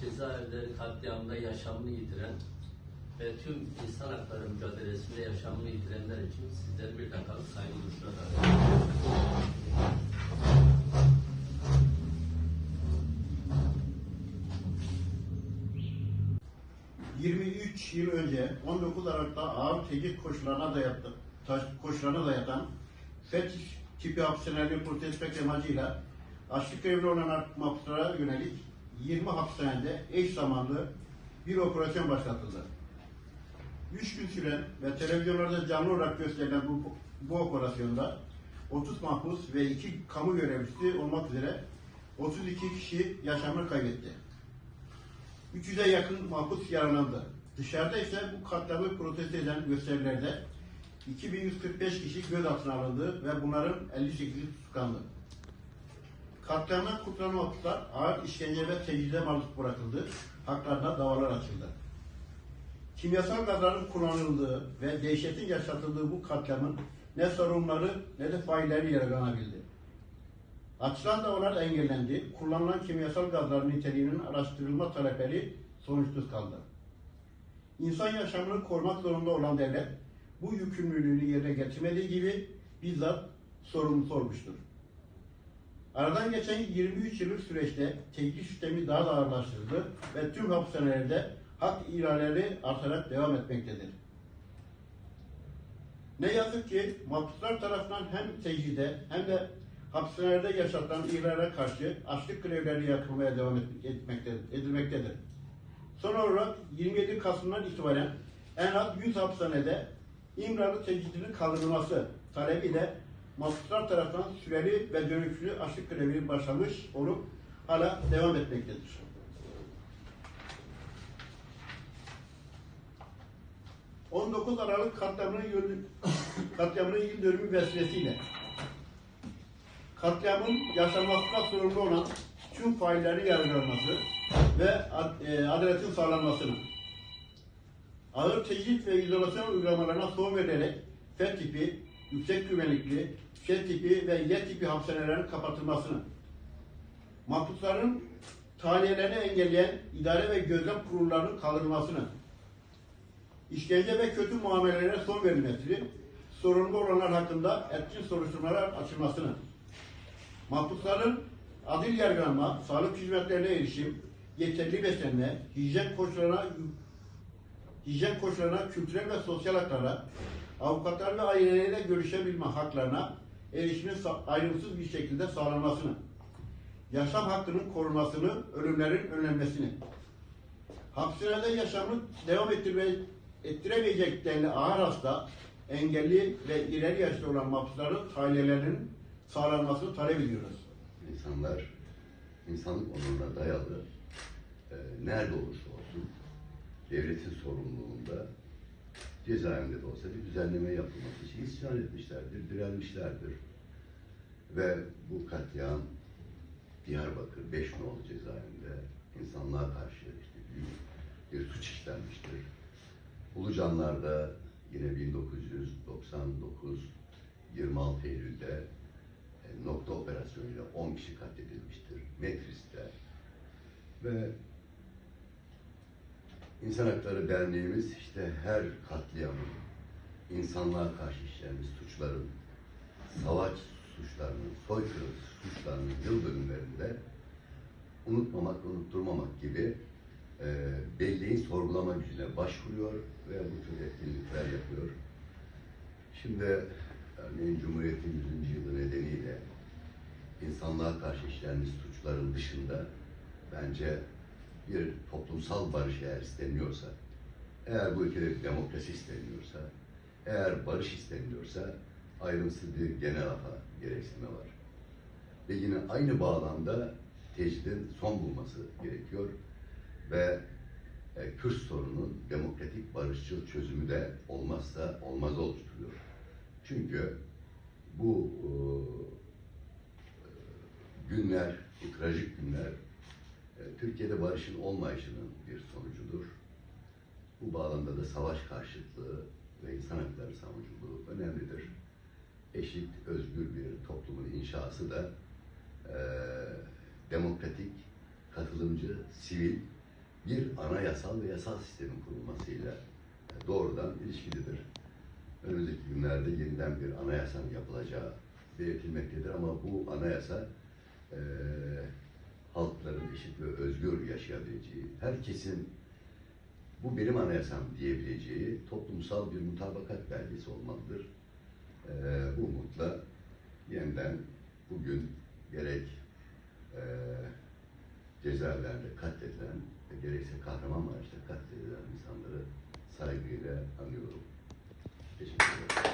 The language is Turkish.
cezaevleri katliamında yaşamını yitiren ve tüm insan hakları mücadelesinde yaşamını yitirenler için sizleri bir dakikalık saygı duruşuna davet ediyorum. 23 yıl önce 19 Aralık'ta ağır tecrit koşullarına dayattı, taş, koşullarına dayatan FETÖ tipi hapishaneleri protesto etmek amacıyla açlık grevli olan mahpuslara yönelik 20 hapishanede eş zamanlı bir operasyon başlatıldı. 3 gün süren ve televizyonlarda canlı olarak gösterilen bu, bu operasyonda 30 mahpus ve 2 kamu görevlisi olmak üzere 32 kişi yaşamını kaybetti. 300'e yakın mahpus yaralandı. Dışarıda ise bu katliamı protesto eden gösterilerde 2145 kişi gözaltına alındı ve bunların 58'i tutuklandı. Katliamdan kurtulan mahpuslar ağır işkence ve tecride maruz bırakıldı. Haklarına davalar açıldı. Kimyasal gazların kullanıldığı ve dehşetin yaşatıldığı bu katliamın ne sorunları ne de failleri yargılanabildi. Açılan davalar engellendi. Kullanılan kimyasal gazların niteliğinin araştırılma talepleri sonuçsuz kaldı. İnsan yaşamını korumak zorunda olan devlet bu yükümlülüğünü yerine getirmediği gibi bizzat sorumlusu olmuştur. Aradan geçen 23 yıllık süreçte tecrit sistemi daha da ağırlaştırıldı ve tüm hapishanelerde hak ihlalleri artarak devam etmektedir. Ne yazık ki mahpuslar tarafından hem tecride hem de hapishanelerde yaşatılan ihlale karşı açlık grevleri yapılmaya devam et- etmektedir, edilmektedir. Son olarak 27 Kasım'dan itibaren en az 100 hapishanede İmralı tecridinin kaldırılması talebiyle mahpuslar tarafından süreli ve dönüşlü açlık grevi başlamış olup hala devam etmektedir. ...19 Aralık katliamının yıl, katliamının yıl dönümü vesilesiyle katliamın yaşanmasına sorumlu olan tüm faillerin yargılanması ve e, adaletin sağlanmasını, ağır tecrit ve izolasyon uygulamalarına son verilerek F tipi, yüksek güvenlikli, Ş tipi ve Y tipi hapishanelerin kapatılmasını, mahpusların tahliyelerini engelleyen idare ve gözlem kurullarının kaldırılmasını, işkence ve kötü muamelelere son verilmesini, sorumlu olanlar hakkında etkin soruşturmalar açılmasını, mahpusların adil yargılanma, sağlık hizmetlerine erişim, yeterli beslenme, hijyen koşullarına hijyen koşullarına, kültürel ve sosyal haklara, avukatlar ve aileleriyle görüşebilme haklarına erişimin ayrımsız bir şekilde sağlanmasını, yaşam hakkının korunmasını, ölümlerin önlenmesini, hapishanede yaşamını devam ettirme, ettiremeyeceklerini ağır hasta, engelli ve ileri yaşta olan mahpusların ailelerinin sağlanmasını talep ediyoruz. İnsanlar insanlık onuruna dayalı e, nerede olursa olsun devletin sorumluluğunda cezaevinde de olsa bir düzenleme yapılması için isyan etmişlerdir, direnmişlerdir. Ve bu katliam Diyarbakır Beşnoğlu cezaevinde insanlığa karşı işte büyük bir suç işlenmiştir. Ulucanlar'da yine 1999 26 Eylül'de e, nokta operasyonuyla 10 kişi katledilmiştir. Metris'te ve İnsan Hakları Derneğimiz işte her katliamın, insanlığa karşı işlenmiş suçların, savaş suçlarının, soykırım suçlarının yıl dönümlerinde unutmamak, unutturmamak gibi e, belleğin sorgulama gücüne başvuruyor ve bu tür etkinlikler yapıyor. Şimdi örneğin Cumhuriyet'in 100. yılı nedeniyle insanlığa karşı işlenmiş suçların dışında bence bir toplumsal barış eğer isteniyorsa, eğer bu ülkede demokrasi isteniyorsa, eğer barış isteniyorsa ayrımsız bir genel afa gereksinme var. Ve yine aynı bağlamda tecridin son bulması gerekiyor ve e, Kürt sorunun demokratik barışçıl çözümü de olmazsa olmaz oluşturuyor. Çünkü bu e, günler, bu trajik günler Türkiye'de barışın olmayışının bir sonucudur. Bu bağlamda da savaş karşıtlığı ve insan hakları savunuculuğu önemlidir. Eşit, özgür bir toplumun inşası da e, demokratik, katılımcı, sivil bir anayasal ve yasal sistemin kurulmasıyla e, doğrudan ilişkilidir. Önümüzdeki günlerde yeniden bir anayasanın yapılacağı belirtilmektedir ama bu anayasa e, halkların eşit ve özgür yaşayabileceği, herkesin bu benim anayasam diyebileceği toplumsal bir mutabakat belgesi olmalıdır. E, bu umutla yeniden bugün gerek e, cezaevlerde katledilen ve gerekse Kahramanmaraş'ta katledilen insanları saygıyla anıyorum. Teşekkür ederim.